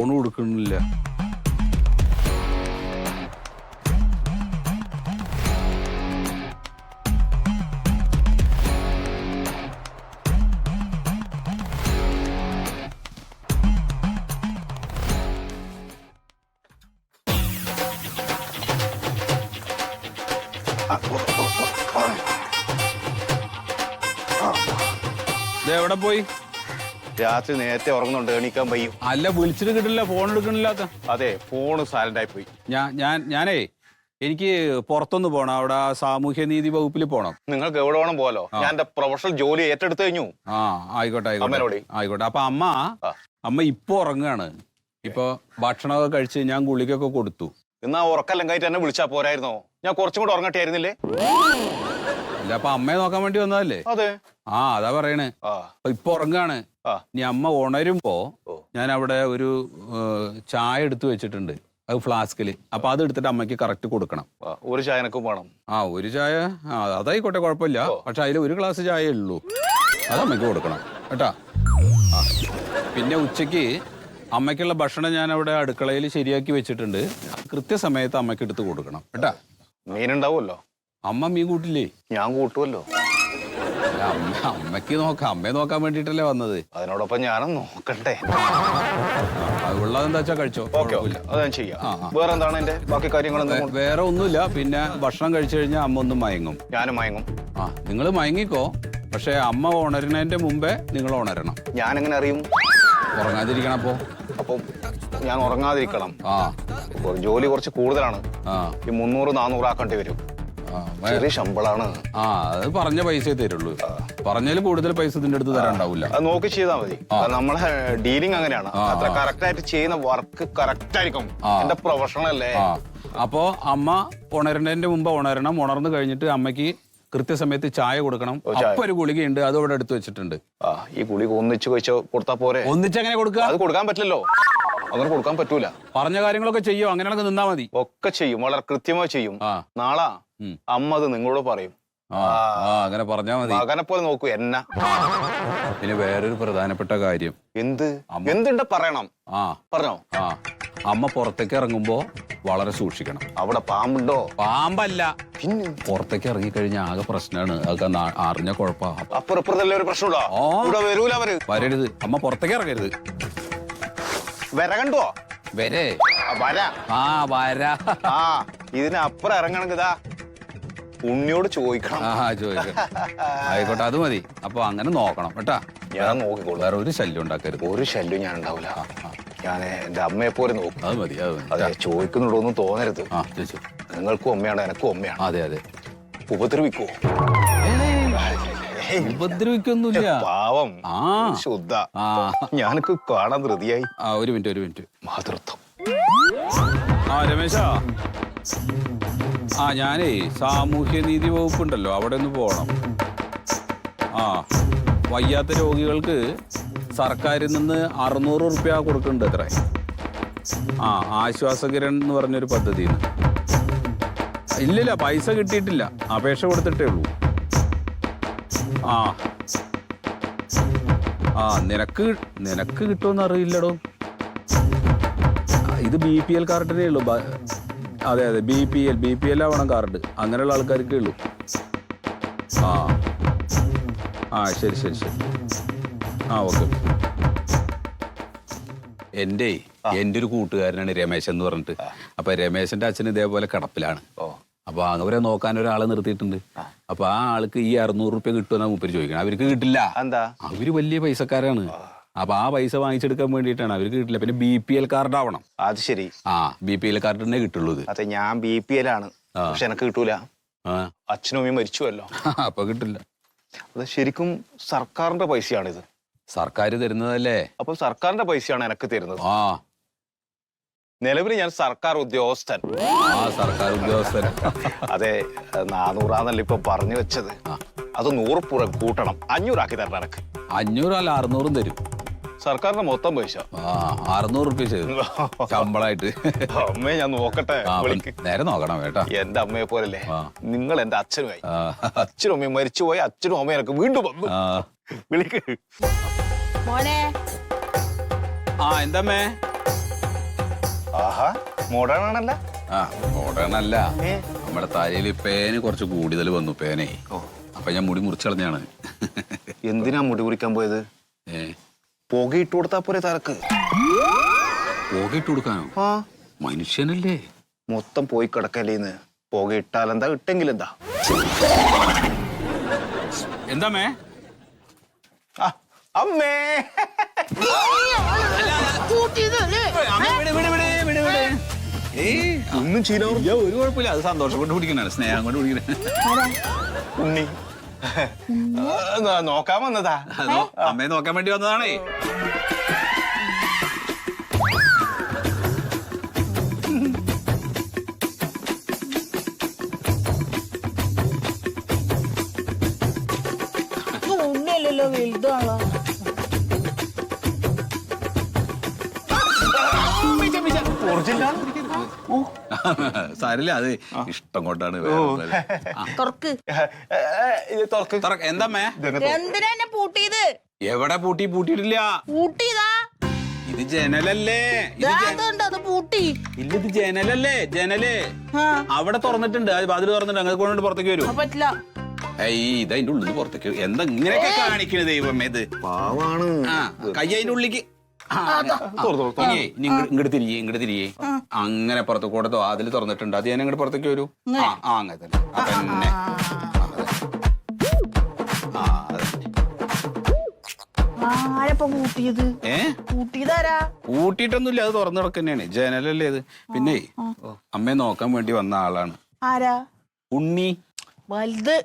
Phone കൊടുക്കണില്ല ഇത് എവിടെ പോയി? രാത്രി നേരത്തെ ഉറങ്ങുന്നുണ്ട് എണീക്കാൻ വയ്യും. അല്ല വിളിച്ചിട്ട് കിട്ടില്ല ഫോൺ എടുക്കണില്ലാത്ത അതെ ഫോണ് സൈലന്റ് ആയി പോയി. ഞാൻ ഞാൻ ഞാനേ എനിക്ക് പുറത്തൊന്ന് പോണം അവിടെ സാമൂഹ്യ നീതി വകുപ്പിൽ പോണം. നിങ്ങൾക്ക് എവിടെ വേണം പോലോ ഞാൻ എന്റെ പ്രൊഫഷണൽ ജോലി ഏറ്റെടുത്തു കഴിഞ്ഞു. ആ ആയിക്കോട്ടെ ആയിക്കോട്ടെ. അമ്മേനോട്? ആയിക്കോട്ടെ. അപ്പൊ അമ്മ ആ. അമ്മ ഇപ്പൊ ഉറങ്ങാണ് ഇപ്പൊ ഭക്ഷണമൊക്കെ കഴിച്ച് ഞാൻ ഗുളികൊക്കെ കൊടുത്തു. എന്നാ ഉറക്കെല്ലാം കഴിഞ്ഞിട്ട് എന്നെ വിളിച്ചാ പോരായിരുന്നോ? ഞാൻ കുറച്ചും കൂടെ ഉറങ്ങട്ടായിരുന്നില്ലേ അല്ല അപ്പൊ അമ്മയെ നോക്കാൻ വേണ്ടി വന്നതല്ലേ? അതെ. ആ അതാ പറയണേ. ഇപ്പൊ ഉറങ്ങാണ്. ഇനി അമ്മ ഉണരുമ്പോ ഞാൻ അവിടെ ഒരു ചായ എടുത്തു വെച്ചിട്ടുണ്ട്. അത് ഫ്ലാസ്കിൽ. അപ്പൊ അത് എടുത്തിട്ട് അമ്മയ്ക്ക് കറക്റ്റ് കൊടുക്കണം. ഒരു ചായ വേണം. ആ ഒരു ചായ ആ അതായിക്കോട്ടെ കുഴപ്പമില്ല. പക്ഷെ അതിൽ ഒരു ഗ്ലാസ് ചായ ഉള്ളൂ. അത് അമ്മയ്ക്ക് കൊടുക്കണം കേട്ടാ? പിന്നെ ഉച്ചയ്ക്ക് അമ്മയ്ക്കുള്ള ഭക്ഷണം ഞാൻ അവിടെ അടുക്കളയിൽ ശരിയാക്കി വെച്ചിട്ടുണ്ട്. കൃത്യസമയത്ത് അമ്മയ്ക്ക് എടുത്ത് കൊടുക്കണം കേട്ടാ? മീനുണ്ടാവുമല്ലോ. അമ്മ മീൻ കൂട്ടില്ലേ? ഞാൻ കൂട്ടുമല്ലോ അമ്മയ്ക്ക് അമ്മ അമ്മയ്ക്ക് നോക്കാം. അമ്മയെ നോക്കാൻ വേണ്ടിട്ടല്ലേ വന്നത്. അതിനോടൊപ്പം ഞാനും നോക്കട്ടെ വെച്ചാ കഴിച്ചോ? അത് ഞാൻ ചെയ്യാം. വേറെ എന്താണ് എന്റെ ബാക്കി കാര്യങ്ങളൊന്നും വേറെ ഒന്നുമില്ല. പിന്നെ ഭക്ഷണം കഴിച്ചു കഴിഞ്ഞാൽ അമ്മ ഒന്നും മയങ്ങും. ഞാനും മയങ്ങും. ആ നിങ്ങൾ മയങ്ങിക്കോ. പക്ഷെ അമ്മ ഉണരുന്നതിന്റെ മുമ്പേ നിങ്ങൾ ഉണരണം. ഞാൻ എങ്ങനെ അറിയും? ഉറങ്ങാതിരിക്കണം അപ്പോ. അപ്പൊ ഞാൻ ഉറങ്ങാതിരിക്കണം. ആ. ജോലി കുറച്ച് കൂടുതലാണ്. ആ. ഈ മുന്നൂറ് നാനൂറ് ആക്കേണ്ടി വരും. ചെറിയ ശമ്പളാണ്. ആ അത് പറഞ്ഞ പൈസയെ തരുള്ളൂ. പറഞ്ഞതിൽ കൂടുതൽ പൈസ ഇതിന്റെ അടുത്ത് തരാണ്ടാവില്ല അത് നോക്കി ചെയ്താൽ മതി. നമ്മളെ ഡീലിംഗ് അങ്ങനെയാണ്. അത്ര കറക്റ്റ് ആയിട്ട് ചെയ്യുന്ന വർക്ക് കറക്റ്റ് ആയിരിക്കും. എന്റെ പ്രൊഫഷണൽ അല്ലേ? അപ്പോ അമ്മ ഉണരുന്നതിന്റെ മുമ്പ് ഉണരണം ഉണർന്നു കഴിഞ്ഞിട്ട് അമ്മയ്ക്ക് കൃത്യസമയത്ത് ചായ കൊടുക്കണം. അപ്പൊ ഒരു ഗുളികയുണ്ട് അത് ഇവിടെ എടുത്തു വെച്ചിട്ടുണ്ട്. ആ ഈ ഗുളിക ഒന്നിച്ച് വെച്ചോ കൊടുത്താ പോരെ? ഒന്നിച്ചങ്ങനെ കൊടുക്കുക? അത് കൊടുക്കാൻ പറ്റില്ലല്ലോ. അങ്ങനെ കൊടുക്കാൻ പറ്റൂല. പറഞ്ഞ കാര്യങ്ങളൊക്കെ ചെയ്യോ? അങ്ങനെയാണെങ്കിൽ നിന്നാ മതി. ഒക്കെ ചെയ്യും വളരെ കൃത്യമായി ചെയ്യും. നാളാ. അമ്മ അത് നിങ്ങളോട് പറയും. അങ്ങനെ പറഞ്ഞാ മതി. മകനെ പോലെ നോക്കൂ എന്ന. പിന്നെ വേറൊരു പ്രധാനപ്പെട്ട കാര്യം. എന്ത്? എന്തുണ്ട് പറയണം? ആ. പറഞ്ഞോ. ആ. അമ്മ പുറത്തേക്ക് ഇറങ്ങുമ്പോ വളരെ സൂക്ഷിക്കണം. അവിടെ പാമ്പുണ്ടോ? പാമ്പല്ല. പിന്നെ പുറത്തേക്ക് ഇറങ്ങിക്കഴിഞ്ഞാൽ ആകെ പ്രശ്നമാണ് അതൊക്കെ അറിഞ്ഞ കുഴപ്പാ. അപ്പുറപ്പുറത്തല്ലേ ഒരു പ്രശ്നമുണ്ടോ. ഇവിടെ വരൂല അവർ. വരരുത്. അമ്മ പുറത്തേക്ക് ഇറങ്ങരുത്. വര കണ്ടോ വരേ. വര. ആ വര. ആ ഇതിനപ്പുറം ഇറങ്ങണെങ്കിൽ ഉണ്ണിയോട് ചോദിക്കണം. ആ ചോദിക്ക. ആയിക്കോട്ടെ അത് മതി. അപ്പൊ അങ്ങനെ നോക്കണം കേട്ടാ. ഞാൻ നോക്കിക്കോളൂ. വേറെ ഒരു ശല്യം ഉണ്ടാക്കരുത്. ഒരു ശല്യം ഞാൻ ഉണ്ടാവില്ല ഞാൻ എന്റെ അമ്മയെ പോലെ നോക്കും. അത് മതി അത് മതി അതെ ചോദിക്കുന്നുണ്ടോന്നും തോന്നരുത്. ആ ചോദിച്ചു. നിങ്ങൾക്കും അമ്മയാണ് എനക്കും അമ്മയാണ്. അതെ അതെ. ഉപദ്രവിക്കോ? ഉപദ്രവിക്കൊന്നുമില്ല. പാവം. ആ. ശുദ്ധ. ആ. ഞാനൊക്കെ കാണാൻ ധൃതിയായി ആ ഒരു മിനിറ്റ് ഒരു മിനിറ്റ്. മാതൃത്വം. ആ രമേശാ. ആ ഞാനേ സാമൂഹ്യ നീതി വകുപ്പുണ്ടല്ലോ അവിടെ ഒന്ന് പോകണം ആ വയ്യാത്ത രോഗികൾക്ക് സർക്കാരിൽ നിന്ന് അറുന്നൂറ് റുപ്യ കൊടുക്കുന്നുണ്ട് അത്ര ആ ആശ്വാസകിരൺ എന്ന് പറഞ്ഞൊരു പദ്ധതി ഇല്ലില്ല പൈസ കിട്ടിയിട്ടില്ല അപേക്ഷ കൊടുത്തിട്ടേ ഉള്ളൂ. ആ. ആ നിനക്ക് നിനക്ക് കിട്ടുമെന്ന് അറിയില്ലടോ. ഇത് ബി പി എൽ കാർഡിനേ ഉള്ളൂ അതെ അതെ. B P L B P L ആവണം കാർഡ്. അങ്ങനെയുള്ള ആൾക്കാർക്കേ ഉള്ളൂ. ആ. ആ ശരി ശരി ശരി. ആ ഓക്കെ. എന്റെ എന്റെ ഒരു കൂട്ടുകാരനാണ് രമേശൻ എന്ന് പറഞ്ഞിട്ട്. അപ്പൊ രമേശന്റെ അച്ഛൻ ഇതേപോലെ കടപ്പിലാണ്. അപ്പൊ അവരെ നോക്കാൻ ഒരാളെ നിർത്തിയിട്ടുണ്ട്. അപ്പൊ ആ ആൾക്ക് ഈ അറുന്നൂറ് റുപ്യ കിട്ടുമെന്നാ മുപ്പര് ചോദിക്കണം. അവർക്ക് കിട്ടില്ല. അവർ വലിയ പൈസക്കാരാണ്. അപ്പൊ ആ പൈസ വാങ്ങിച്ചെടുക്കാൻ വേണ്ടിയിട്ടാണ് അവർക്ക് കിട്ടില്ല. പിന്നെ ബി പി എൽ കാർഡ് ആവണം. അത് ശരി. ആ ബി പി എൽ കാർഡിനെ കിട്ടുള്ളൂ ഇത്. അതെ ഞാൻ ബി പി എൽ ആണ്. പക്ഷെ എനക്ക് കിട്ടൂല. ആ. അച്ഛനും അമ്മയും മരിച്ചുവല്ലോ. അപ്പൊ കിട്ടില്ല. അത് ശരിക്കും സർക്കാരിന്റെ പൈസയാണിത്. സർക്കാർ തരുന്നതല്ലേ? അപ്പൊ സർക്കാരിന്റെ പൈസയാണ് എനക്ക് തരുന്നത്. ആ. നിലവിൽ ഞാൻ സർക്കാർ ഉദ്യോഗസ്ഥൻ. ആ സർക്കാർ ഉദ്യോഗസ്ഥൻ. അതെ നാനൂറാന്നല്ല ഇപ്പൊ പറഞ്ഞു വെച്ചത്. അത് നൂറ് പുറം കൂട്ടണം. അഞ്ഞൂറാക്കി തരണം എനക്ക്. അഞ്ഞൂറല്ല അറുന്നൂറും തരും. സർക്കാരിന്റെ മൊത്തം പൈസ. ആ അറുന്നൂറ് റുപ്യ ചെയ്തു. ശമ്പളമായിട്ട് അമ്മയെ ഞാൻ നോക്കട്ടെ നേരെ നോക്കണം കേട്ടോ. എന്റെ അമ്മയെ പോലല്ലേ? നിങ്ങൾ എന്റെ അച്ഛനുമായി അച്ഛനും അമ്മയും മരിച്ചുപോയി അച്ഛനും അമ്മയും എനിക്ക് വീണ്ടും വന്നു. വിളിക്ക്. മോനെ. ആ എന്തമ്മേ? ആഹാ മോഡേൺ ആണല്ല. ആ മോഡേൺ അല്ല. നമ്മുടെ തലയിൽ പേന് കുറച്ച് കൂടുതൽ വന്നു പേനെ. അപ്പൊ ഞാൻ മുടി മുറിച്ചളഞ്ഞാണ് എന്തിനാ മുടി മുറിക്കാൻ പോയത്? ഏ പുകയിട്ട് കൊടുത്താ പോരെ തറക്ക് പോകിട്ട് കൊടുക്കാനോ? ആ. മനുഷ്യനല്ലേ? മൊത്തം പോയി കിടക്കല്ലേന്ന്. പുകയിട്ടാൽ എന്താ? ഇട്ടെങ്കിൽ എന്താ? എന്താ മേ? ആ, അമ്മേ. ഒന്നും ചീന ഒരു കുഴപ്പമില്ല. അത് സന്തോഷം കൊണ്ട് കുടിക്കണ സ്നേഹം കൊണ്ട് കുടിക്കണേ ഉണ്ണി. നോക്കാൻ വന്നതാ. അതോ അമ്മയെ നോക്കാൻ വേണ്ടി വന്നതാണേ. ഉണ്ണിയല്ലല്ലോ വലുതാണോ? സാരില്ല അത് ഇഷ്ടം കൊണ്ടാണ് തുറക്ക്. ഇത്. എന്താ. എന്തിനാ എന്നെ പൂട്ടിയത്? എവിടെ പൂട്ടി? പൂട്ടിയിട്ടില്ല. പൂട്ടിയതാ? ഇത് ജനലല്ലേ? ഇത് പൂട്ടി. ഇല്ല ഇത് ജനലല്ലേ? ജനൽ. ആ. അവിടെ തുറന്നിട്ടുണ്ട്. അത് വാതിൽ തുറന്നിട്ടുണ്ട്. അങ്ങനെ കൊണ്ട് പുറത്തേക്ക് വരും. പറ്റില്ല. ഏയ് ഇത് അതിന്റെ ഉള്ളിൽ പുറത്തേക്ക് എന്താ ഇങ്ങനെയൊക്കെ കാണിക്കണേ ദൈവമേ ഇത്? പാവാണ്. ആ കൈ അതിന്റെ ഉള്ളിലേക്ക് ഇങ്ങോട്ട് തിരിയേ ഇങ്ങോട്ട് തിരിയേ. അങ്ങനെ പുറത്ത് കൂടെ അതിൽ തുറന്നിട്ടുണ്ട്. അത് ഞാൻ ഇങ്ങോട്ട് പുറത്തേക്ക് വരൂ. ആ ആ അങ്ങനെ തന്നെ. ആ, തന്നെ. ആ, അതെ. ആ, അതെ. ആരപ്പ പൂട്ടിയത് ഏ? പൂട്ടിയതാരാ കൂട്ടിയിട്ടൊന്നുമില്ല അത് തുറന്നു കിടക്കുന്നതാണ് ജനലല്ലേ ഇത്. പിന്നെ അമ്മയെ നോക്കാൻ വേണ്ടി വന്ന ആളാണ്. ആരാ? ഉണ്ണി. വലുത്.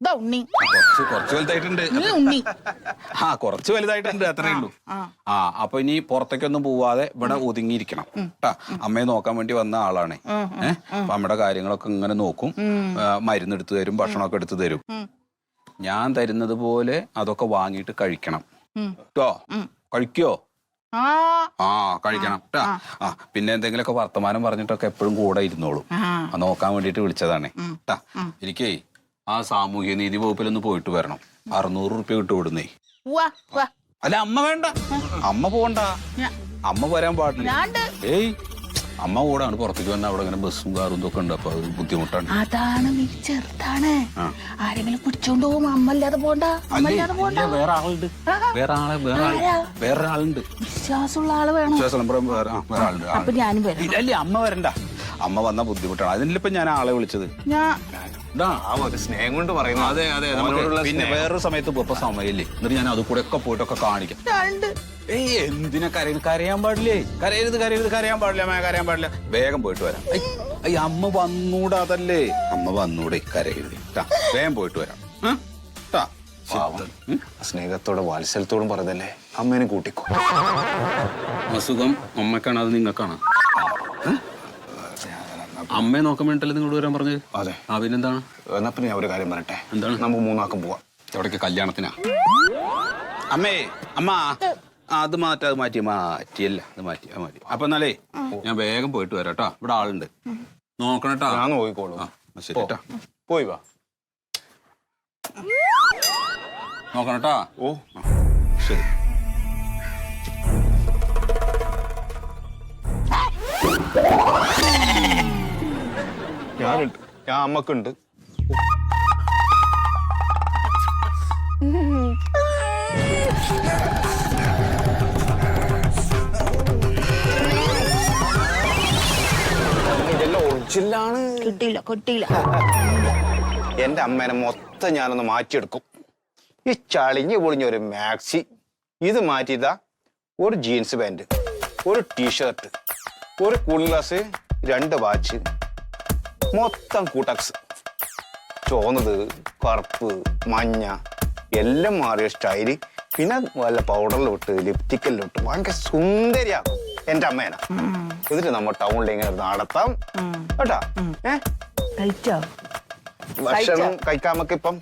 ഇതാ ഉണ്ണി. കുറച്ച് കുറച്ച് വലുതായിട്ടുണ്ട്. ഉണ്ണി. ആ കുറച്ച് വലുതായിട്ടുണ്ട് അത്രേ ഉള്ളൂ. ആ ആ. അപ്പൊ ഇനി പുറത്തേക്കൊന്നും പോവാതെ ഇവിടെ ഒതുങ്ങിയിരിക്കണം. കേട്ടാ അമ്മയെ നോക്കാൻ വേണ്ടി വന്ന ആളാണ്. ഏഹ് അപ്പൊ അമ്മയുടെ കാര്യങ്ങളൊക്കെ ഇങ്ങനെ നോക്കും. ആ, മരുന്ന് എടുത്തു തരും ഭക്ഷണമൊക്കെ എടുത്തു തരും. ഞാൻ തരുന്നത് പോലെ അതൊക്കെ വാങ്ങിയിട്ട് കഴിക്കണം. ഉം. കേട്ടോ കഴിക്കോ? ആ. ആ കഴിക്കണം കേട്ടാ ആ. പിന്നെ എന്തെങ്കിലുമൊക്കെ വർത്തമാനം പറഞ്ഞിട്ടൊക്കെ എപ്പോഴും കൂടെ ഇരുന്നോളൂ. ആ. ആ നോക്കാൻ വേണ്ടിയിട്ട് വിളിച്ചതാണ്. കേട്ടാ എനിക്കേ ആ സാമൂഹ്യ നീതി വകുപ്പിലൊന്ന് പോയിട്ട് വരണം. അറുന്നൂറ് റുപ്യ കിട്ടുവിടുന്നേ വാ വാ അല്ല അമ്മ വേണ്ട. അമ്മ പോണ്ട. അമ്മ വരാൻ പാടില്ല. ഏയ് അമ്മ കൂടാണ്. പുറത്തേക്ക് വന്ന അവിടെ ഇങ്ങനെ ബസ്സും കാറും ഇതൊക്കെ ഉണ്ട്. അപ്പൊ അത് ബുദ്ധിമുട്ടാണ്. അതാണ് നീ ചെറുതാണ്. ആരെങ്കിലും പിടിച്ചോണ്ട് പോകും. പോണ്ട. അമ്മല്ലാതെ പോണ്ട. വേറെ ആളുണ്ട്. വേറെ ആളെ വേറെ? വേറെ ആളുണ്ട് വിശ്വാസമുള്ള ആൾ വേണം. വിശ്വാസം വേറെ ആളുണ്ട്. അപ്പൊ ഞാനും വരാം ഇല്ല ഇല്ല, അമ്മ വരണ്ട. അമ്മ വന്ന ബുദ്ധിമുട്ടാണ്. അതിനിപ്പോ ഞാൻ ആളെ വിളിച്ചത്. ഞാൻ ഒരു സ്നേഹം കൊണ്ട് പറയുന്നു. അതെ അതെ നമുക്ക് മോനോടുള്ള പിന്നെ. വേറൊരു സമയത്ത് പോയപ്പോ സമയമില്ലേ? എന്നിട്ട് ഞാൻ അത് കൂടെ ഒക്കെ പോയിട്ടൊക്കെ കാണിക്കാം. ഏയ് എന്തിനാ കരയുന്നത് കരയാൻ പാടില്ലേ? കരയരുത് കരയരുത് കരയാൻ പാടില്ല മേ കരയാൻ പാടില്ല. വേഗം പോയിട്ട് വരാം. ഐ, അമ്മ വന്നൂടാ അതല്ലേ? അമ്മ വന്നൂടെ കരയരുത്. ട്ടാ, വേഗം പോയിട്ട് വരാം. ഉം? ട്ടാ. പാവം. സ്നേഹത്തോടെ വാത്സല്യത്തോടും പറഞ്ഞതല്ലേ? അമ്മേനെ കൂട്ടിക്കോ. അസുഖം അമ്മക്കാണ് അത് നിങ്ങൾക്കാണ് അമ്മയെ നോക്കാൻ വേണ്ടിട്ടല്ലേ നിങ്ങളോട് വരാൻ പറഞ്ഞത്? അതെ. ആ പിന്നെന്താണ്? എന്നാ പിന്നെ ഞാൻ ഒരു കാര്യം പറയട്ടെ. എന്താണ്? നമുക്ക് മൂന്നാക്കം പോവാം. എവിടേക്ക്? കല്യാണത്തിനാ? അമ്മേ അമ്മ. ആ, അത് മാറ്റി അത് മാറ്റി മാറ്റിയല്ല? അത് മാറ്റി അത് മാറ്റി. അപ്പൊ എന്നാലേ ഞാൻ വേഗം പോയിട്ട് വരാം കേട്ടോ. ഇവിടെ ആളുണ്ട്. നോക്കണട്ടാ. ഞാൻ നോക്കിക്കോളൂ. ആ ശരി കേട്ടോ പോയി വാ. നോക്കണട്ടാ. ഓ. ശരി. ഞാനുണ്ട്. ഞാൻ അമ്മക്കുണ്ട്. ഇതെല്ലാം ഒറിജിനലാണ് കിട്ടിയില്ല കിട്ടിയില്ല. എന്റെ അമ്മേനെ മൊത്തം ഞാനൊന്ന് മാറ്റിയെടുക്കും. ഈ ചളിഞ്ഞ് പൊളിഞ്ഞ ഒരു മാക്സി. ഇത് മാറ്റിയതാ ഒരു ജീൻസ് പാന്റ് ഒരു ടീഷർട്ട് ഒരു കൂളിംഗ് ഗ്ലാസ് രണ്ട് വാച്ച്. മൊത്തം കൂട്ടക്സ്. ചോന്നത് കറുപ്പ് മഞ്ഞ എല്ലാം മാറിയ സ്റ്റൈൽ പിന്നെ വല്ല പൗഡറിലോട്ട് ലിപ്റ്റിക്കലിലോട്ട് ഭയങ്കര സുന്ദരിയാ. എന്റെ അമ്മേനാ. എന്നിട്ട് നമ്മ ടൗണിൽ ഇങ്ങനെ നടത്താം. കേട്ടാ? ഏ? കഴിച്ചോ? ഭക്ഷണം കഴിക്കാൻ നമുക്ക് ഇപ്പം?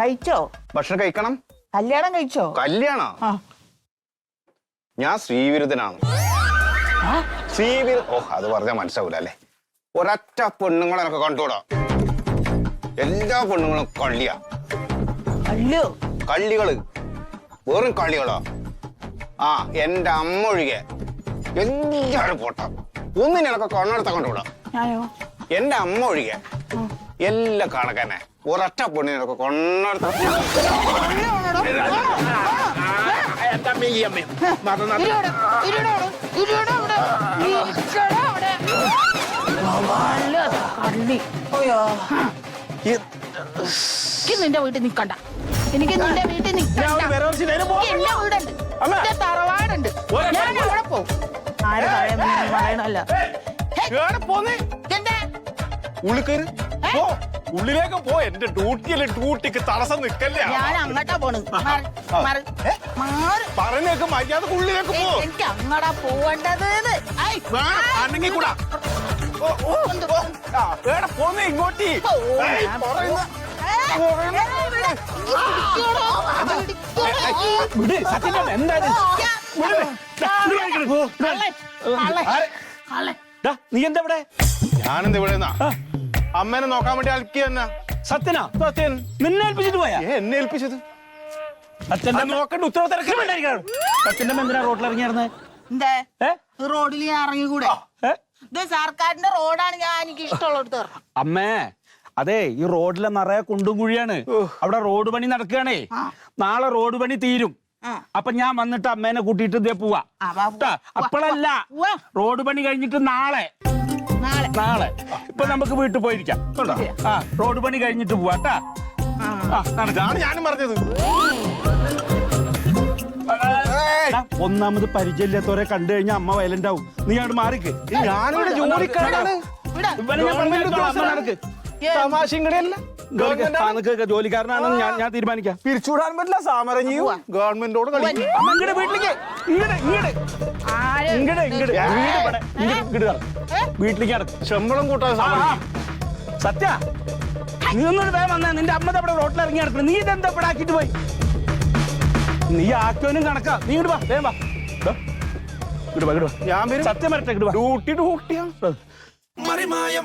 കഴിച്ചോ? ഭക്ഷണം കഴിക്കണം? കല്യാണം കഴിച്ചോ? കല്യാണ? ഞാൻ ശ്രീവിരുദ്ധനാണ്. ആ, ശ്രീവിരു ഓ അത് പറഞ്ഞാൽ മനസ്സിലാവൂല അല്ലേ? ഒരൊറ്റ പെണ്ണുങ്ങളെ എനിക്ക് കണ്ടുകൂടാ എല്ലാ പെണ്ണുങ്ങളും കള്ളിയാ കള്ളിയോ കള്ളികൾ വെറും കള്ളികളോ ആ എന്റെ അമ്മ ഒഴികെ എല്ലാരും പോട്ട ഒന്നിനെ കൊണ്ടെടുത്ത കണ്ണെടുത്ത കണ്ടുകൂടാ എന്റെ അമ്മ ഒഴികെ എല്ലാം കണക്കനെ ഒരൊറ്റ പൊണ്ണിനൊക്കെ കൊണ്ടെടുത്ത ഇരുവിടെ, ഇരുടോ ഇരുടോ ഇരുടോ അവിടെ, ഇരിക്കടാ അവിടെ. നല്ല കള്ളി. അയ്യോ. എനിക്ക് നിന്റെ വീട്ടിൽ നിക്കണ്ട. എനിക്ക് നിന്റെ വീട്ടിൽ നിക്കണ്ട. എന്റെ വീടുണ്ട്. എന്റെ തറവാടുണ്ട്. ഞാൻ അവിടെ പോവും ആരും പറയണല്ല എന്താ? ഉള്ളിക്കര് പോ. ഉള്ളിലേക്ക് പോ. എന്റെ ഡ്യൂട്ടിയല്ലേ ഡ്യൂട്ടിക്ക് തടസ്സം നിക്കല്ലേ? ഞാൻ അങ്ങോട്ടാ പോണ്. പറഞ്ഞേക്ക് മര്യാദ ഉള്ളിലേക്ക് പോ എനിക്ക് അങ്ങടാ പോവേണ്ടത്. ആണെങ്കിൽ കൂടാ. എടാ, പോന്ന് ഇങ്ങോട്ടി. സത്യം എന്തായാലും? നീ എന്താ ഇവിടെ? ഞാനെന്ത് ഇവിടെ? അമ്മേനെ നോക്കാൻ വേണ്ടി അൽക്കി തന്നെ സത്യനാ? സത്യൻ. നിന്നെ ഏൽപ്പിച്ചിട്ട് പോയാ? എന്നെ ഏൽപ്പിച്ചത്? സത്യന്റെ നോക്കണ്ട ഉത്തരവാദിത്തം സത്യന്റെ എന്തിനാ റോഡിൽ ഇറങ്ങിയായിരുന്നേ? റോഡിൽ ഇറങ്ങി ഇറങ്ങിക്കൂടെ? ഇത് സർക്കാരിന്റെ റോഡാണ് ഞാൻ എനിക്ക് ഇഷ്ടമുള്ളത് അമ്മേ അതെ ഈ റോഡിലെ നിറയെ കുണ്ടും കുഴിയാണ്. അവിടെ റോഡ് പണി നടക്കുകയാണേ. നാളെ റോഡ് പണി തീരും. അപ്പൊ ഞാൻ വന്നിട്ട് അമ്മേനെ കൂട്ടിയിട്ട് ഇതേ പോവാ. അപ്പോഴല്ല റോഡ് പണി കഴിഞ്ഞിട്ട് നാളെ. നാളെ. നാളെ. ഇപ്പൊ നമുക്ക് വീട്ടിൽ പോയിരിക്കാം. റോഡ് പണി കഴിഞ്ഞിട്ട് പോവാട്ടാ നടക്കാണ് ഞാനും പറഞ്ഞത്. ഒന്നാമത് പരിചയമില്ലാത്തവരെ കണ്ടു കഴിഞ്ഞാൽ അമ്മ വയലന്റ് ആവും നീ അങ്ങോട്ട് മാറിക്ക്. ഞാനിവിടെ ജോലിക്കാരാണ്. തമാശയും കൂടെയല്ല ജോലിക്കാരനാണെന്ന് ഞാൻ ഞാൻ തീരുമാനിക്കാം. പിരിച്ചുവിടാൻ പറ്റില്ല സാമരഞ്ഞിയും ഗവൺമെന്റോട് വീട്ടിലേക്ക്. ഇങ്ങട് ഇങ്ങട്. ആര്? ഇങ്ങട് ഇങ്ങട്. വീട് ഇവിടെ ഇങ്ങട് ഇങ്ങട് കടക്ക്. ഏ? വീട്ടിലേക്ക് കടക്ക് ശമ്പളം കൂട്ടാൻ സത്യ? നീ ഒന്നും വേഗം വന്നാ. നിന്റെ അമ്മ അവിടെ റോട്ടിൽ ഇറങ്ങി നടക്കണം നീ ഇതെന്താ ഇവിടെ ആക്കിയിട്ട് പോയി? നീ ആക്കിയവനും കണക്കാ. നീ ഇങ്ങോട്ട് വാ വാ. ദാ, ഇടുവാ വാ ഇങ്ങട് വാ. ഞാൻ വരും. സത്യം വരട്ടെ ഇടുവാ വാ. ഡ്യൂട്ടി ഡ്യൂട്ടിയാ മറിമായം